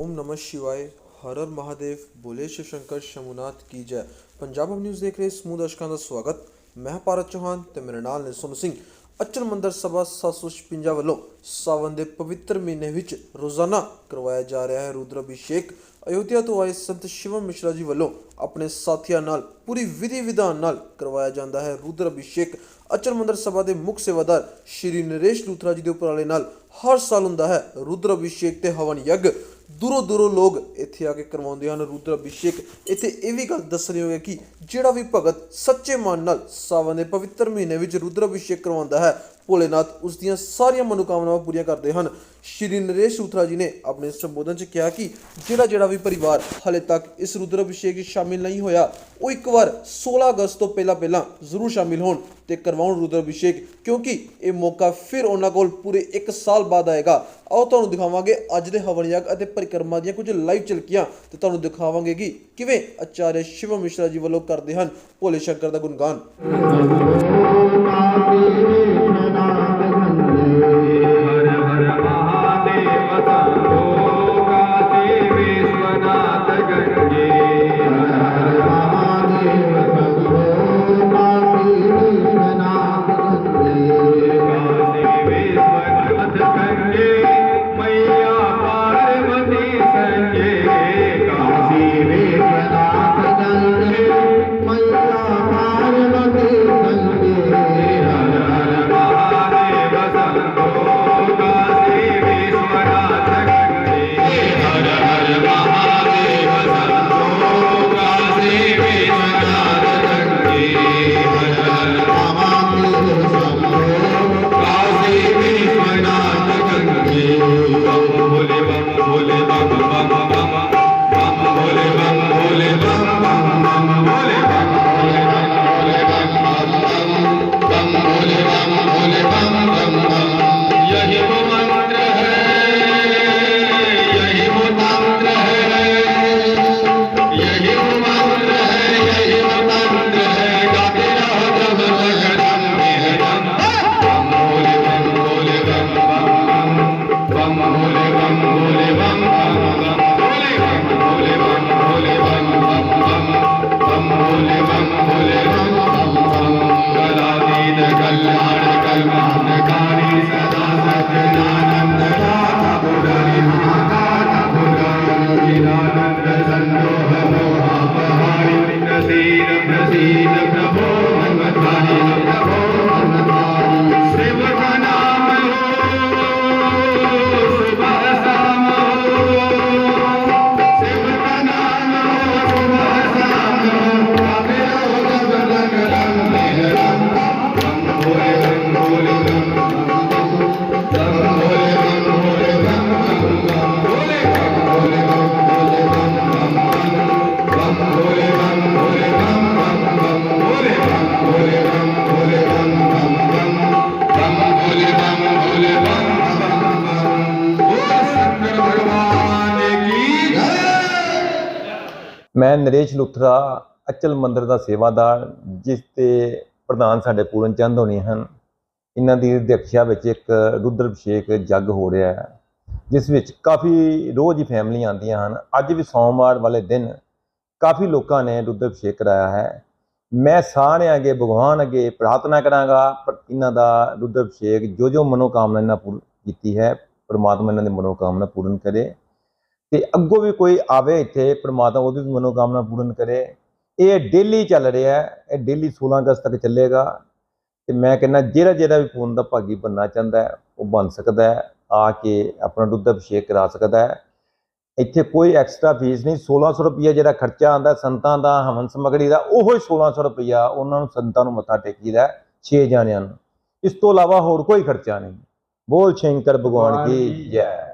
ओम नमः शिवाय ਹਰ ਹਰ ਮਹਾਦੇਵ ਬੋਲੇ ਸ਼ਿਵ ਸ਼ੰਕਰ ਸ਼ਮੂਨਾਥ ਕੀ ਜੈ ਪੰਜਾਬ ਹਮ ਨਿਊਜ਼ ਦੇਖ ਰਹੇ ਸਮੂਹ ਦਰਸ਼ਕਾਂ ਦਾ ਸਵਾਗਤ ਮੈਂ ਭਾਰਤ ਚੌਹਾਨ ਤੇ ਮੇਰੇ ਨਾਲ ਨਿਸਮ ਸਿੰਘ ਅਚਨ ਮੰਦਰ ਸਭਾ 756 ਵੱਲੋਂ ਸਾਵਨ ਦੇ ਪਵਿੱਤਰ ਮਹੀਨੇ ਵਿੱਚ ਰੋਜ਼ਾਨਾ ਕਰਵਾਇਆ ਜਾ ਰਿਹਾ ਹੈ ਰੁਦਰ ਅਭਿਸ਼ੇਕ ਅਯੁੱਧਿਆ ਤੋਂ ਆਏ ਸੰਤ ਸ਼ਿਵਮ ਮਿਸ਼ਰਾ ਜੀ ਵੱਲੋਂ ਆਪਣੇ ਸਾਥੀਆਂ ਨਾਲ ਪੂਰੀ ਵਿਧੀ ਵਿਧਾਨ ਨਾਲ ਕਰਵਾਇਆ ਜਾਂਦਾ ਹੈ ਰੁਦਰ ਅਭਿਸ਼ੇਕ ਅਚਨ ਮੰਦਰ ਸਭਾ ਦੇ ਮੁੱਖ ਸੇਵਾਦਾਰ ਸ਼੍ਰੀ ਨਰੇਸ਼ ਲੂਥਰਾ ਜੀ ਦੇ ਉਪਰਾਲੇ ਨਾਲ ਹਰ ਸਾਲ ਹੁੰਦਾ ਹੈ ਰੁਦਰ ਅਭਿਸ਼ੇਕ ਤੇ ਹਵਨ ਯੱਗ ਦੂਰੋਂ ਦੂਰੋਂ ਲੋਕ ਇੱਥੇ ਆ ਕੇ ਕਰਵਾਉਂਦੇ ਹਨ, ਰੁਦਰ ਅਭਿਸ਼ੇਕ। ਇੱਥੇ ਇਹ ਵੀ ਗੱਲ ਦੱਸਣੀ ਹੋਵੇ ਕਿ ਜਿਹੜਾ ਵੀ ਭਗਤ ਸੱਚੇ ਮਨ ਨਾਲ ਸਾਵਨ ਦੇ ਪਵਿੱਤਰ ਮਹੀਨੇ ਵਿੱਚ ਰੁਦਰ ਅਭਿਸ਼ੇਕ ਕਰਵਾਉਂਦਾ ਹੈ ਭੋਲੇਨਾਥ ਉਸ ਦੀਆਂ ਸਾਰੀਆਂ ਮਨੋਕਾਮਨਾਵਾਂ ਪੂਰੀਆਂ ਕਰਦੇ ਹਨ। ਸ਼੍ਰੀ ਨਰੇਸ਼ ਸੂਤਰਾ ਜੀ ਨੇ ਆਪਣੇ ਸੰਬੋਧਨ 'ਚ ਕਿਹਾ ਕਿ ਜਿਹੜਾ ਜਿਹੜਾ ਵੀ ਪਰਿਵਾਰ ਹਲੇ ਤੱਕ ਇਸ ਰੁਦਰ ਅਭਿਸ਼ੇਕ 'ਚ ਸ਼ਾਮਿਲ ਨਹੀਂ ਹੋਇਆ, ਉਹ ਇੱਕ ਵਾਰ 16 ਅਗਸਤ ਤੋਂ ਪਹਿਲਾਂ ਪਹਿਲਾਂ ਜ਼ਰੂਰ ਸ਼ਾਮਿਲ ਹੋਣ ਤੇ ਕਰਵਾਉਣ ਰੁਦਰ ਅਭਿਸ਼ੇਕ, ਕਿਉਂਕਿ ਇਹ ਮੌਕਾ ਫਿਰ ਉਹਨਾਂ ਕੋਲ ਪੂਰੇ 1 ਸਾਲ ਬਾਅਦ ਆਏਗਾ। ਆਓ ਤੁਹਾਨੂੰ ਦਿਖਾਵਾਂਗੇ ਅੱਜ ਦੇ ਹਵਨ ਯੱਗ ਅਤੇ ਪਰਿਕਰਮਾ ਦੀਆਂ ਕੁਝ ਲਾਈਵ ਝਲਕੀਆਂ ਤੇ ਤੁਹਾਨੂੰ ਦਿਖਾਵਾਂਗੇ ਕਿ ਕਿਵੇਂ ਆਚਾਰਿਆ ਸ਼ਿਵ ਮਿਸ਼ਰਾ ਜੀ ਵੱਲੋਂ ਕਰਦੇ ਹਨ ਭੋਲੇ ਸ਼ੰਕਰ ਦਾ ਗੁਣਗਾਨ। ਭੋਲੇ ਬਾਬਾ ਭੋਲੇ ਬਾਬਾ ਮੈਂ ਨਰੇਸ਼ ਲੁਥਰਾ, ਅਚਲ ਮੰਦਰ ਦਾ ਸੇਵਾਦਾਰ, ਜਿਸ ਤੇ ਪ੍ਰਧਾਨ ਸਾਡੇ ਪੂਰਨ ਚੰਦ ਹੋਣੀ ਹਨ। ਇਹਨਾਂ ਦੀ ਅਧਿਕਸ਼ਾ ਵਿੱਚ ਇੱਕ ਰੁਦਰ ਅਭਿਸ਼ੇਕ ਜੱਗ ਹੋ ਰਿਹਾ ਹੈ, ਜਿਸ ਵਿੱਚ ਕਾਫੀ ਰੋਜ਼ ਹੀ ਫੈਮਲੀਆਂ ਆਉਂਦੀਆਂ ਹਨ। ਅੱਜ ਵੀ ਸੋਮਵਾਰ ਵਾਲੇ ਦਿਨ ਕਾਫੀ ਲੋਕਾਂ ਨੇ ਰੁਦਰ ਅਭਿਸ਼ੇਕ ਕਰਾਇਆ ਹੈ। ਮੈਂ ਸਾਰਿਆਂ ਅੱਗੇ, ਭਗਵਾਨ ਅੱਗੇ ਪ੍ਰਾਰਥਨਾ ਕਰਾਂਗਾ, ਪਰ ਇਹਨਾਂ ਦਾ ਰੁਦਰ ਅਭਿਸ਼ੇਕ ਜੋ ਜੋ ਮਨੋਕਾਮਨਾ ਇਹਨਾਂ ਪੂਰ ਕੀਤੀ ਹੈ, ਪਰਮਾਤਮਾ ਇਹਨਾਂ ਦੀ ਮਨੋਕਾਮਨਾ ਪੂਰਨ ਕਰੇ। ਤੇ ਅੱਗੋਂ ਵੀ ਕੋਈ ਆਵੇ ਇੱਥੇ ਪ੍ਰਮਾਤਮਾ ਉਹਦੀ ਵੀ ਮਨੋਕਾਮਨਾ ਪੂਰਨ ਕਰੇ। ਇਹ ਡੇਲੀ ਚੱਲ ਰਿਹਾ ਹੈ ਇਹ ਡੇਲੀ 16 ਅਗਸਤ ਤੱਕ ਚੱਲੇਗਾ। ਤੇ ਮੈਂ ਕਹਿੰਦਾ ਜਿਹੜਾ ਜਿਹੜਾ ਵੀ ਪੂਰਨ ਦਾ ਭਾਗੀ ਬਣਨਾ ਚਾਹੁੰਦਾ ਉਹ ਬਣ ਸਕਦਾ ਹੈ ਆ ਕੇ ਆਪਣਾ ਦੁੱਧ ਅਭਿਸ਼ੇਕ ਕਰਾ ਸਕਦਾ ਹੈ। ਇੱਥੇ ਕੋਈ ਐਕਸਟਰਾ ਫੀਸ ਨਹੀਂ 1600 ਰੁਪਈਆ ਜਿਹੜਾ ਖਰਚਾ ਆਂਦਾ ਸੰਤਾਂ ਦਾ ਹਵਨ ਸਮਗਰੀ ਦਾ ਉਹ ਹੀ 1600 ਰੁਪਈਆ ਉਹਨਾਂ ਨੂੰ ਸੰਤਾਂ ਨੂੰ ਮੱਥਾ ਟੇਕੀਦਾ 6 ਜਾਣਿਆਂ ਨੂੰ। ਇਸ ਤੋਂ ਇਲਾਵਾ ਹੋਰ ਕੋਈ ਖਰਚਾ ਨਹੀਂ। ਬੋਲ ਸ਼ੰਕਰ ਭਗਵਾਨ ਕੀ ਜੈ।